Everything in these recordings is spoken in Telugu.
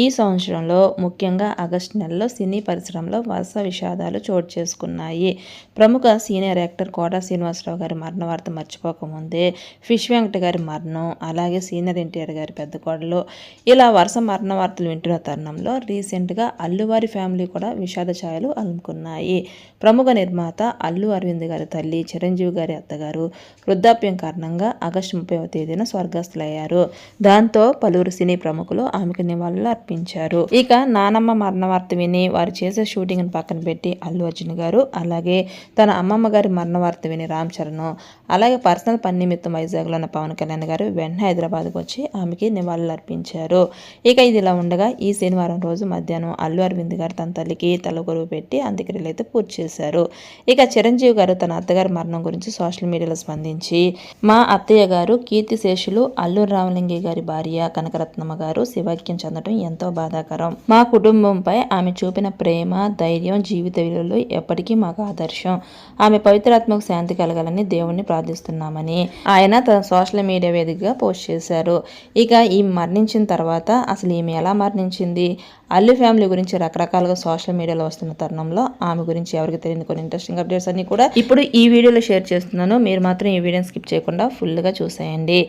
ఈ సంవత్సరంలో ముఖ్యంగా ఆగస్టు నెలలో సినీ పరిశ్రమలో వరుస విషాదాలు చోటు చేసుకున్నాయి. ప్రముఖ సీనియర్ యాక్టర్ కోట శ్రీనివాసరావు గారి మరణ వార్త మర్చిపోకముందే ఫిష్ వెంకట గారి మరణం అలాగే సీనియర్ ఎన్టీఆర్ గారి పెద్ద కోడలు ఇలా వరుస మరణ వార్తలు వింటున్న తరుణంలో రీసెంట్గా అల్లువారి ఫ్యామిలీ కూడా విషాద ఛాయలు అలుముకున్నాయి. ప్రముఖ నిర్మాత అల్లు అరవింద్ గారి తల్లి చిరంజీవి గారి అత్తగారు వృద్ధాప్యం కారణంగా ఆగస్టు ముప్పైవ తేదీన స్వర్గస్థులయ్యారు. దాంతో పలువురు సినీ ప్రముఖులు ఆమెకు నివాళులు అర్పించారు ఇక నానమ్మ మరణవార్త విని వారు చేసే షూటింగ్ పక్కన పెట్టి అల్లు అర్జున్ గారు అలాగే తన అమ్మమ్మ గారి మరణవార్త విని రామ్ చరణ్ అలాగే పర్సనల్ పని నిమిత్తం వైజాగ్లో ఉన్న పవన్ కళ్యాణ్ గారు వెంటనే హైదరాబాద్కు వచ్చి ఆమెకి నివాళులు అర్పించారు ఇక ఇది ఇలా ఉండగా ఈ శనివారం రోజు మధ్యాహ్నం అల్లు అరవింద్ గారు తన తల్లికి తలగొరువు పెట్టి అంత్యక్రియలు అయితే పూర్తి చేశారు. ఇక చిరంజీవి గారు తన అత్తగారి మరణం గురించి సోషల్ మీడియాలో స్పందించి మా అత్తయ్య గారు కీర్తిశేషులు అల్లు రామలింగి గారి భార్య కనకరత్నమ్మ గారు శివాక్యం చెందడం ఎంతో ఎంతో బాధాకరం. మా కుటుంబంపై ఆమె చూపిన ప్రేమ ధైర్యం జీవిత విలువలు ఎప్పటికీ మాకు ఆదర్శం. ఆమె పవిత్రాత్మకు శాంతి కలగాలని దేవుణ్ణి ప్రార్థిస్తున్నామని ఆయన తన సోషల్ మీడియా వేదికగా పోస్ట్ చేశారు. ఇక ఈ మరణించిన తర్వాత అసలు ఈమె ఎలా మరణించింది? అల్లు ఫ్యామిలీ గురించి రకరకాలుగా సోషల్ మీడియాలో వస్తున్న తరుణంలో ఆమె గురించి ఎవరికి తెలియని కొన్ని ఇంట్రెస్టింగ్ అప్డేట్స్ అన్ని కూడా ఇప్పుడు ఈ వీడియోలో షేర్ చేస్తున్నాను. మీరు మాత్రం ఈ వీడియోని స్కిప్ చేయకుండా ఫుల్గా చూసేయండి.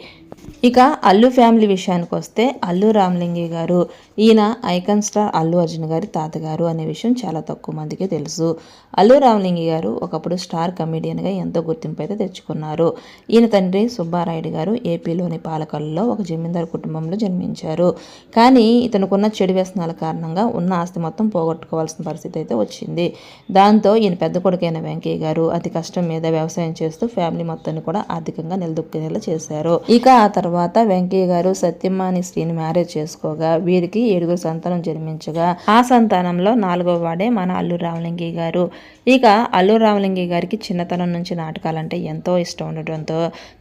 ఇక అల్లు ఫ్యామిలీ విషయానికి వస్తే అల్లు రామలింగి గారు ఈయన ఐకాన్ స్టార్ అల్లు అర్జున్ గారి తాతగారు అనే విషయం చాలా తక్కువ మందికి తెలుసు. అల్లు రామలింగి గారు ఒకప్పుడు స్టార్ కమెడియన్గా ఎంతో గుర్తింపు అయితే తెచ్చుకున్నారు. ఈయన తండ్రి సుబ్బారాయుడు గారు ఏపీలోని పాలకల్లో ఒక జమీందారు కుటుంబంలో జన్మించారు. కానీ ఇతనుకున్న చెడు వ్యసనాల కారణంగా ఉన్న ఆస్తి మొత్తం పోగొట్టుకోవాల్సిన పరిస్థితి అయితే వచ్చింది. దాంతో ఈయన పెద్ద కొడుకైన వెంకయ్య గారు అతి కష్టం మీద వ్యవసాయం చేస్తూ ఫ్యామిలీ మొత్తాన్ని కూడా ఆర్థికంగా నిలదొక్కునేలా చేశారు. ఇక ఆ తర్వాత వెంకయ్య గారు సత్యమ్మాని శ్రీని మ్యారేజ్ చేసుకోగా వీరికి ఏడుగురు సంతానం జన్మించగా ఆ సంతానంలో నాలుగో వాడే మన అల్లు రామలింగి గారు. ఇక అల్లు రామలింగి గారికి చిన్నతనం నుంచి నాటకాలంటే ఎంతో ఇష్టం ఉండటంతో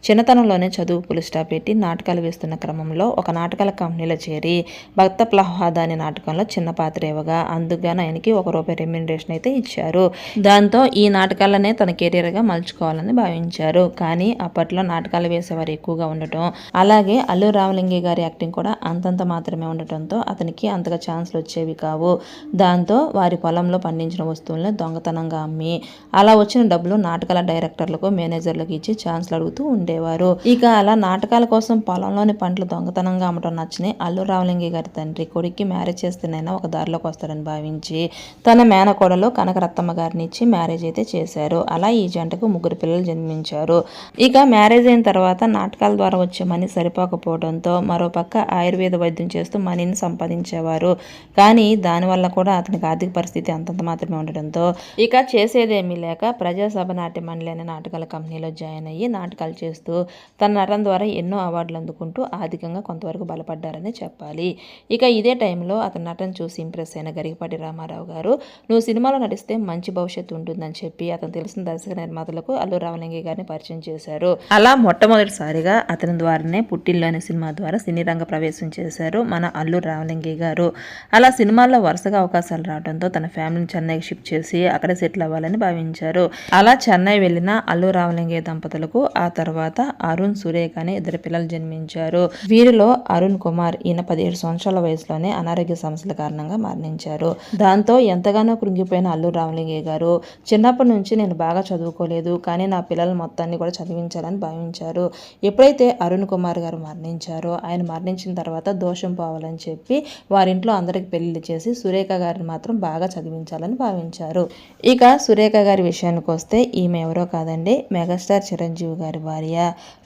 చిన్నతనంలోనే చదువు పులిస్టా పెట్టి నాటకాలు వేస్తున్న క్రమంలో ఒక నాటకాల కంపెనీలో చేరి భక్త ప్లహాద అనే నాటకంలో చిన్న పాత్ర ఇవ్వగా అందుకుగాను ఆయనకి ఒక రూపాయి రెమ్యూనరేషన్ అయితే ఇచ్చారు. దాంతో ఈ నాటకాలనే తన కెరీర్గా మలుచుకోవాలని భావించారు. కానీ అప్పట్లో నాటకాలు వేసేవారు ఎక్కువగా ఉండటం అలాగే అల్లు రామలింగి గారి యాక్టింగ్ కూడా అంతంత మాత్రమే ఉండటంతో అతనికి అంతగా ఛాన్స్లు వచ్చేవి కావు. దాంతో వారి పొలంలో పండించిన వస్తువులను దొంగతనంగా అమ్మి అలా వచ్చిన డబ్బులు నాటకాల డైరెక్టర్లకు మేనేజర్లకు ఇచ్చి ఛాన్స్లు అడుగుతూ ఉండేవారు. ఇక అలా నాటకాల కోసం పొలంలోని పంటలు దొంగతనంగా అమ్మటం నచ్చని అల్లు రామలింగి గారి తండ్రి కొడుక్కి మ్యారేజ్ చేస్తేనైనా ఒక దారిలోకి వస్తాడని భావించి తన మేనకోడలో కనకరత్తమ్మ గారిని ఇచ్చి మ్యారేజ్ అయితే చేశారు. అలా ఈ జంటకు ముగ్గురు పిల్లలు జన్మించారు. ఇక మ్యారేజ్ అయిన తర్వాత నాటకాల ద్వారా వచ్చే మనీ సరిపోకపోవడంతో మరోపక్క ఆయుర్వేద వైద్యం చేస్తూ మనీని సంపాదించేవారు. కానీ దానివల్ల కూడా అతనికి ఆర్థిక పరిస్థితి అంతంత మాత్రమే ఉండడంతో ఇక చేసేదేమీ లేక ప్రజాసభ నాట్య మండలి అనే నాటకాల కంపెనీలో జాయిన్ అయ్యి నాటకాలు చేస్తూ తన నటన ద్వారా ఎన్నో అవార్డులు అందుకుంటూ ఆర్థికంగా కొంతవరకు బలపడ్డారని చెప్పాలి. ఇక ఇదే టైంలో అతని నటన చూసి ఇంప్రెస్ అయిన గరికపాటి రామారావు గారు నువ్వు సినిమాలో నటిస్తే మంచి భవిష్యత్తు ఉంటుందని చెప్పి అతను తెలిసిన దర్శక నిర్మాతలకు అల్లు రామలింగి గారిని పరిచయం చేశారు. అలా మొట్టమొదటిసారిగా అతని ద్వారానే పుట్టిల్లోని సినిమా ద్వారా సినీ రంగ ప్రవేశం చేశారు మన అల్లు రామలింగి గారు. అలా సినిమాల్లో వరుసగా అవకాశాలు రావడంతో తన ఫ్యామిలీని చెన్నైకి షిఫ్ట్ చేసి అక్కడ సెటిల్ అవ్వాలని భావించారు. అలా చెన్నై వెళ్ళిన అల్లు రామలింగి దంపతులకు ఆ తర్వాత అరుణ్ సురేఖ అనే ఇద్దరు పిల్లలు జన్మించారు. వీరిలో అరుణ్ కుమార్ ఈయన పదిహేడు సంవత్సరాల వయసులోనే అనారోగ్య సమస్యల కారణంగా మరణించారు. దాంతో ఎంతగానో కృంగిపోయిన అల్లు రామలింగి గారు చిన్నప్పటి నుంచి నేను బాగా చదువుకోలేదు కానీ నా పిల్లల మొత్తాన్ని కూడా చదివించాలని భావించారు. ఎప్పుడైతే అరుణ్ కుమార్ గారు మరణించారో ఆయన మరణించిన తర్వాత దోషం పోవాలని చెప్పి వారింట్లో అందరికి పెళ్ళి చేసి సురేఖ గారిని మాత్రం బాగా చదివించాలని భావించారు. ఇక సురేఖ గారి విషయానికి వస్తే ఈమె ఎవరో కాదండి మెగాస్టార్ చిరంజీవి గారి భార్య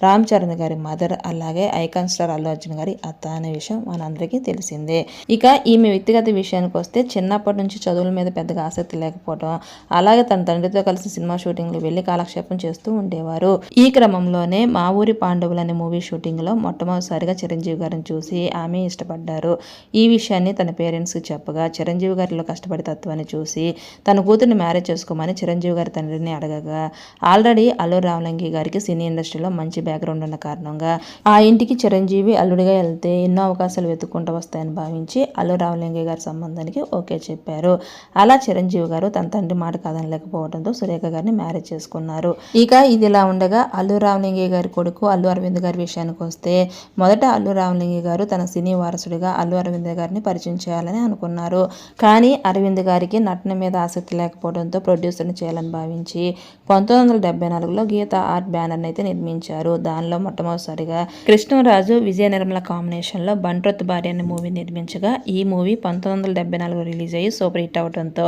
రామ్ చరణ్ గారి మదర్ అలాగే ఐకాన్ స్టార్ అల్లు అర్జున్ గారి అత్త అనే విషయం మనందరికీ తెలిసిందే. ఇక ఈమె వ్యక్తిగత విషయానికి వస్తే చిన్నప్పటి నుంచి చదువుల మీద పెద్దగా ఆసక్తి లేకపోవడం అలాగే తన తండ్రితో కలిసి సినిమా షూటింగ్లు వెళ్ళి కాలక్షేపం చేస్తూ ఉండేవారు. ఈ క్రమంలోనే మా ఊరి పాండవులు అనే మూవీ షూటింగ్లో మొట్టమొదటిసారిగా చిరంజీవి గారిని చూసి ఆమె ఇష్టపడ్డారు. ఈ విషయాన్ని తన పేరెంట్స్కి చెప్పగా చిరంజీవి గారిలో కష్టపడే తత్వాన్ని చూసి తన కూతుర్ని మ్యారేజ్ చేసుకోమని చిరంజీవి గారి తండ్రిని అడగగా ఆల్రెడీ అల్లు రామలింగి గారికి సినీ ఇండస్ట్రీలో మంచి బ్యాక్గ్రౌండ్ ఉన్న కారణంగా ఆ ఇంటికి చిరంజీవి అల్లుడిగా వెళ్తే ఎన్నో అవకాశాలు వెతుక్కుంటూ వస్తాయని భావించి అల్లు రామలింగి గారి సంబంధానికి ఓకే చెప్పారు. అలా చిరంజీవి గారు తన తండ్రి మాట కాదనలేకపోవడంతో సురేఖ గారిని మ్యారేజ్ చేసుకున్నారు. ఇక ఇది ఇలా ఉండగా అల్లు రామలింగి గారి కొడుకు అల్లు అరవింద్ గారి విషయానికి వస్తే మొదట అల్లు రామలింగి గారు తన సినీ వారసుడిగా అల్లు అరవింద్ గారిని పరిచయం చేయాలని అనుకున్నారు. కానీ అరవింద్ గారికి నటన మీద ఆసక్తి లేకపోవడంతో ప్రొడ్యూసర్ని చేయాలని భావించి పంతొమ్మిది వందల డెబ్బై నాలుగులో గీత ఆర్ట్ బ్యానర్ని అయితే నిర్మించారు. దానిలో మొట్టమొదటిసారిగా కృష్ణరాజు విజయ నిర్మల కాంబినేషన్లో బంట్రొత్ భార్య అనే మూవీ నిర్మించగా ఈ మూవీ పంతొమ్మిది వందల డెబ్బై నాలుగు రిలీజ్ అయ్యి సూపర్ హిట్ అవడంతో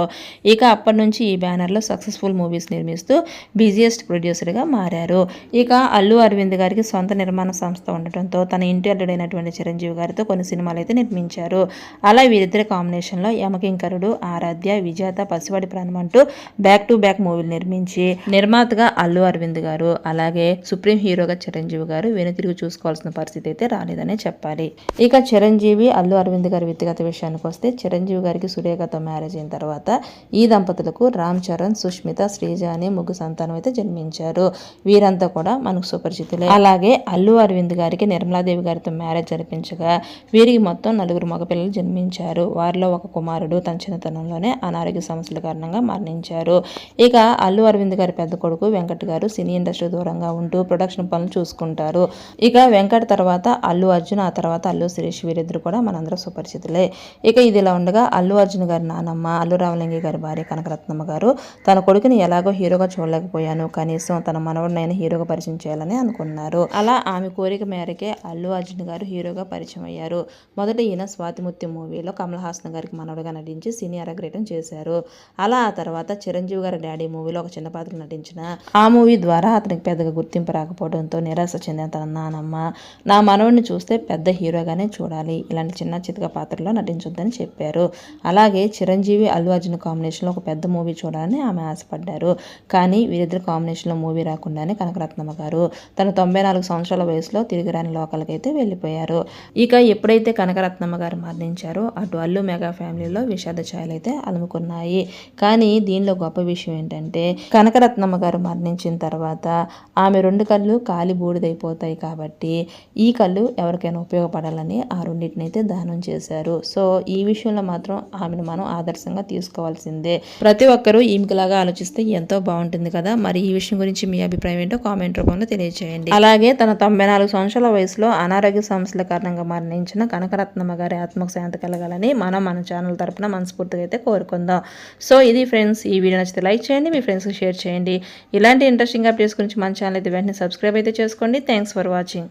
ఇక అప్పటి నుంచి ఈ బ్యానర్లో సక్సెస్ఫుల్ మూవీస్ నిర్మిస్తూ బిజియెస్ట్ ప్రొడ్యూసర్గా మారారు. ఇక అల్లు అరవింద్ గారికి సొంత నిర్మాణ సంస్థ ఉండటంతో తన ఇంటి అల్లుడైనటువంటి చిరంజీవి గారితో కొన్ని సినిమాలు అయితే నిర్మించారు. అలా వీరిద్దరి కాంబినేషన్లో యమకింకరుడు ఆరాధ్య విజేత పసివాడి ప్రాణం అంటూ బ్యాక్ టు బ్యాక్ మూవీలు నిర్మించి నిర్మాతగా అల్లు అరవింద్ గారు అలాగే సుప్రీం హీరోగా చిరంజీవి గారు వెనుతిరిగి చూసుకోవాల్సిన పరిస్థితి అయితే రాలేదనే చెప్పాలి. ఇక చిరంజీవి అల్లు అరవింద్ గారి వ్యక్తిగత విషయానికి వస్తే చిరంజీవి గారికి సురేఖతో మ్యారేజ్ అయిన తర్వాత ఈ దంపతులకు రామ్ చరణ్ సుష్మిత శ్రీజ అనే ముగ్గు సంతానం అయితే జన్మించారు. వీరంతా కూడా మనకు సుపరిచితులే. అలాగే అల్లు అరవింద్ గారికి నిర్మలాదేవి గారితో మ్యారేజ్ జరిపించగా వీరికి మొత్తం నలుగురు మగపిల్లలు జన్మించారు. వారిలో ఒక కుమారుడు తన చిన్నతనంలోనే అనారోగ్య సమస్యల కారణంగా మరణించారు. ఇక అల్లు అరవింద్ గారి పెద్ద కొడుకు వెంకట్ గారు సినీ ఇండస్ట్రీ దూరంగా ఉంటూ ప్రొడక్షన్ పనులు చూసుకుంటారు. ఇక వెంకట్ తర్వాత అల్లు అర్జున్ ఆ తర్వాత అల్లు శిరీష్ వీరిద్దరు కూడా మనందరం సుపరిచితులే. ఇక ఇది ఇలా ఉండగా అల్లు అర్జున్ గారి నానమ్మ అల్లు రామలింగి గారి భార్య కనకరత్నమ్మ గారు తన కొడుకుని ఎలాగో హీరోగా చూడలేకపోయాను. కనీసం తన మనవడినైనా హీరోగా పరిచయం చేయాలని అనుకున్నారు. అలా ఆమె కోరిక మేరకే అల్లు అర్జున్ గారు హీరోగా పరిచయం అయ్యారు. మొదట ఈయన స్వాతిముత్యం మూవీలో కమల్ హాసన్ గారికి మనవడుగా నటించి సినీ అరగ్రేటం చేశారు. అలా ఆ తర్వాత చిరంజీవి గారి డాడీ మూవీలో ఒక చిన్న పాత్ర నటించిన ఆ మూవీ ద్వారా అతనికి పెద్దగా గుర్తింపు రాకపోవడంతో నిరాశ చెందిన తన నానమ్మ నా మనవడిని చూస్తే పెద్ద హీరోగానే చూడాలి. ఇలాంటి చిన్న చితక పాత్రలో నటించొద్దని చెప్పారు. అలాగే చిరంజీవి అల్లు అర్జున్ కాంబినేషన్లో ఒక పెద్ద మూవీ చూడాలని ఆమె ఆశపడ్డారు. కానీ వీరిద్దరు కాంబినేషన్లో మూవీ రాకుండానే కనకరత్నమ్మ గారు తన తొంభై నాలుగు సంవత్సరాల వయసులో తిరిగి రాని లోకల్కి అయితే వెళ్ళిపోయారు. ఇక ఎప్పుడైతే కనకరత్నమ్మ గారు మరణించారు. అటు అల్లు మెగా ఫ్యామిలీలో విషాద ఛాయలు అయితే అలుముకున్నాయి. కానీ దీనిలో గొప్ప విషయం ఏంటంటే కనకరత్నమ్మ గారు మరణించిన తర్వాత ఆమె రెండు కళ్ళు కాలి బూడిదైపోతాయి కాబట్టి ఈ కళ్ళు ఎవరికైనా ఉపయోగపడాలని ఆ రెండింటిని అయితే దానం చేశారు. సో ఈ విషయంలో మాత్రం ఆమెను మనం ఆదర్శంగా తీసుకోవాల్సిందే. ప్రతి ఒక్కరూ ఈమెకులాగా ఆలోచిస్తే ఎంతో బాగుంటుంది కదా. మరి ఈ విషయం గురించి మీ అభిప్రాయం ఏంటో కామెంట్ రూపంలో తెలియజేయండి అలాగే తన తొంభై నాలుగు సంవత్సరాల వయసులో అనారోగ్య సమస్యల కారణంగా మరణించిన కనకరత్నమ్మ గారి ఆత్మకు శాంతి కలగాలని మనం మన ఛానల్ తరపున మనస్ఫూర్తిగా అయితే కోరుకుందాం. సో ఇది ఫ్రెండ్స్ ఈ వీడియో నచ్చితే లైక్ చేయండి మీ ఫ్రెండ్స్కి షేర్ చేయండి. ఇలాంటి ఇంట్రెస్టింగ్ అప్డేట్స్ గురించి మన ఛానల్ అయితే వెంటనే సబ్స్క్రైబ్ అయితే చేసుకోండి. Thanks for watching